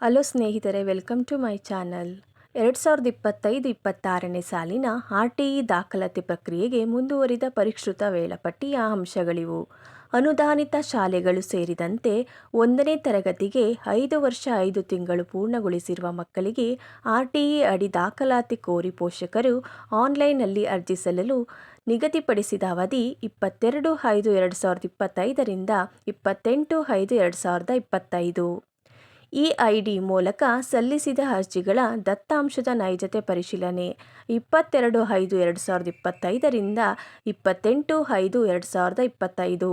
Hello ಸ್ನೇಹಿತರೆ, welcome to my channel. ಎರಡು ಸಾವಿರದ ಇಪ್ಪತ್ತೈದು ಇಪ್ಪತ್ತಾರನೇ ಸಾಲಿನ ಆರ್ ಟಿ ಇ ದಾಖಲಾತಿ ಪ್ರಕ್ರಿಯೆಗೆ ಮುಂದುವರಿದ ಪರಿಷ್ಕೃತ ವೇಳಾಪಟ್ಟಿಯ ಅಂಶಗಳಿವು. ಅನುದಾನಿತ ಶಾಲೆಗಳು ಸೇರಿದಂತೆ ಒಂದನೇ ತರಗತಿಗೆ ಐದು ವರ್ಷ ಐದು ತಿಂಗಳು ಪೂರ್ಣಗೊಳಿಸಿರುವ ಮಕ್ಕಳಿಗೆ ಆರ್ ಟಿ ಇ ಅಡಿ ದಾಖಲಾತಿ ಕೋರಿ ಪೋಷಕರು ಆನ್ಲೈನ್ನಲ್ಲಿ ಅರ್ಜಿ ಸಲ್ಲಲು ನಿಗದಿಪಡಿಸಿದ ಅವಧಿ ಇಪ್ಪತ್ತೆರಡು ಐದು ಎರಡು ಸಾವಿರದ ಇಪ್ಪತ್ತೈದರಿಂದ ಇಪ್ಪತ್ತೆಂಟು ಐದು ಎರಡು ಸಾವಿರದ ಇಪ್ಪತ್ತೈದು. ಈ ಐ ಡಿ ಮೂಲಕ ಸಲ್ಲಿಸಿದ ಅರ್ಜಿಗಳ ದತ್ತಾಂಶದ ನೈಜತೆ ಪರಿಶೀಲನೆ. ಇಪ್ಪತ್ತೆರಡು ಐದು ಎರಡು ಸಾವಿರದ ಇಪ್ಪತ್ತೈದರಿಂದ ಇಪ್ಪತ್ತೆಂಟು ಐದು ಎರಡು ಸಾವಿರದ ಇಪ್ಪತ್ತೈದು.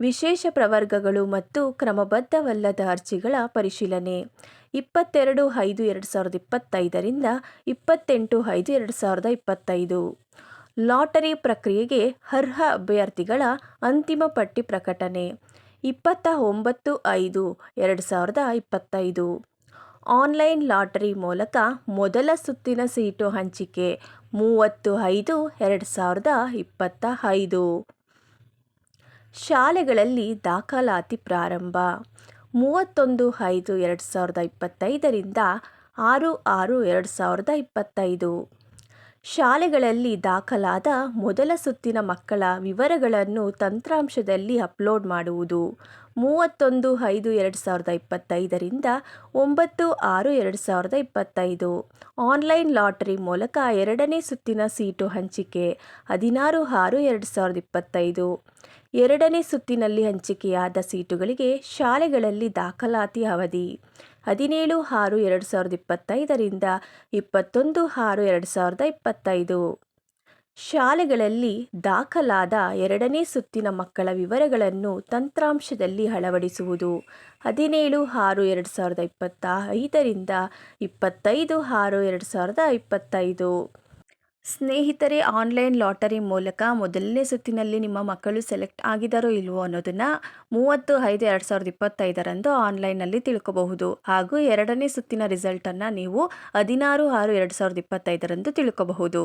ವಿಶೇಷ ಪ್ರವರ್ಗಗಳು ಮತ್ತು ಕ್ರಮಬದ್ಧವಲ್ಲದ ಅರ್ಜಿಗಳ ಪರಿಶೀಲನೆ. ಇಪ್ಪತ್ತೆರಡು ಐದು ಎರಡು ಸಾವಿರದ ಇಪ್ಪತ್ತೈದರಿಂದ ಇಪ್ಪತ್ತೆಂಟು ಐದು ಎರಡು ಸಾವಿರದ ಇಪ್ಪತ್ತೈದು. ಲಾಟರಿ ಪ್ರಕ್ರಿಯೆಗೆ ಅರ್ಹ ಅಭ್ಯರ್ಥಿಗಳ ಅಂತಿಮ ಪಟ್ಟಿ ಪ್ರಕಟಣೆ. ಇಪ್ಪತ್ತ ಒಂಬತ್ತು ಐದು, ಎರಡು ಸಾವಿರದ ಇಪ್ಪತ್ತೈದು. ಆನ್ಲೈನ್ ಲಾಟರಿ ಮೂಲಕ ಮೊದಲ ಸುತ್ತಿನ ಸೀಟು ಹಂಚಿಕೆ ಮೂವತ್ತು ಐದು ಎರಡು ಸಾವಿರದ ಇಪ್ಪತ್ತ ಐದು ಶಾಲೆಗಳಲ್ಲಿ ದಾಖಲಾತಿ ಪ್ರಾರಂಭ, ಮೂವತ್ತೊಂದು ಐದು, ಎರಡು ಸಾವಿರದ ಇಪ್ಪತ್ತೈದರಿಂದ ಆರು ಆರು, ಎರಡು ಸಾವಿರದ ಇಪ್ಪತ್ತೈದು. ಶಾಲೆಗಳಲ್ಲಿ ದಾಖಲಾದ ಮೊದಲ ಸುತ್ತಿನ ಮಕ್ಕಳ ವಿವರಗಳನ್ನು ತಂತ್ರಾಂಶದಲ್ಲಿ ಅಪ್ಲೋಡ್ ಮಾಡುವುದು. ಮೂವತ್ತೊಂದು ಐದು ಎರಡು ಸಾವಿರದ ಇಪ್ಪತ್ತೈದರಿಂದ ಒಂಬತ್ತು ಆರು ಎರಡು ಸಾವಿರದ ಇಪ್ಪತ್ತೈದು. ಆನ್ಲೈನ್ ಲಾಟರಿ ಮೂಲಕ ಎರಡನೇ ಸುತ್ತಿನ ಸೀಟು ಹಂಚಿಕೆ, ಹದಿನಾರು ಆರು ಎರಡು ಸಾವಿರದ ಇಪ್ಪತ್ತೈದು. ಎರಡನೇ ಸುತ್ತಿನಲ್ಲಿ ಹಂಚಿಕೆಯಾದ ಸೀಟುಗಳಿಗೆ ಶಾಲೆಗಳಲ್ಲಿ ದಾಖಲಾತಿ ಅವಧಿ. ಹದಿನೇಳು ಆರು ಎರಡು ಸಾವಿರದ ಇಪ್ಪತ್ತೈದರಿಂದ ಇಪ್ಪತ್ತೊಂದು ಆರು ಎರಡು ಸಾವಿರದ ಇಪ್ಪತ್ತೈದು. ಶಾಲೆಗಳಲ್ಲಿ ದಾಖಲಾದ ಎರಡನೇ ಸುತ್ತಿನ ಮಕ್ಕಳ ವಿವರಗಳನ್ನು ತಂತ್ರಾಂಶದಲ್ಲಿ ಅಳವಡಿಸುವುದು. ಹದಿನೇಳು ಆರು ಎರಡು ಸಾವಿರದ ಇಪ್ಪತ್ತ ಐದರಿಂದ ಇಪ್ಪತ್ತೈದು ಆರು ಎರಡು ಸಾವಿರದ ಇಪ್ಪತ್ತೈದು. ಸ್ನೇಹಿತರೆ, ಆನ್ಲೈನ್ ಲಾಟರಿ ಮೂಲಕ ಮೊದಲನೇ ಸುತ್ತಿನಲ್ಲಿ ನಿಮ್ಮ ಮಕ್ಕಳು ಸೆಲೆಕ್ಟ್ ಆಗಿದ್ದಾರೋ ಇಲ್ವೋ ಅನ್ನೋದನ್ನು ಮೂವತ್ತು ಐದು ಎರಡು ಸಾವಿರದ ಇಪ್ಪತ್ತೈದರಂದು ಆನ್ಲೈನ್ನಲ್ಲಿ ತಿಳ್ಕೋಬಹುದು. ಹಾಗೂ ಎರಡನೇ ಸುತ್ತಿನ ರಿಸಲ್ಟನ್ನು ನೀವು ಹದಿನಾರು ಆರು ಎರಡು ಸಾವಿರದ ಇಪ್ಪತ್ತೈದರಂದು ತಿಳ್ಕೋಬಹುದು.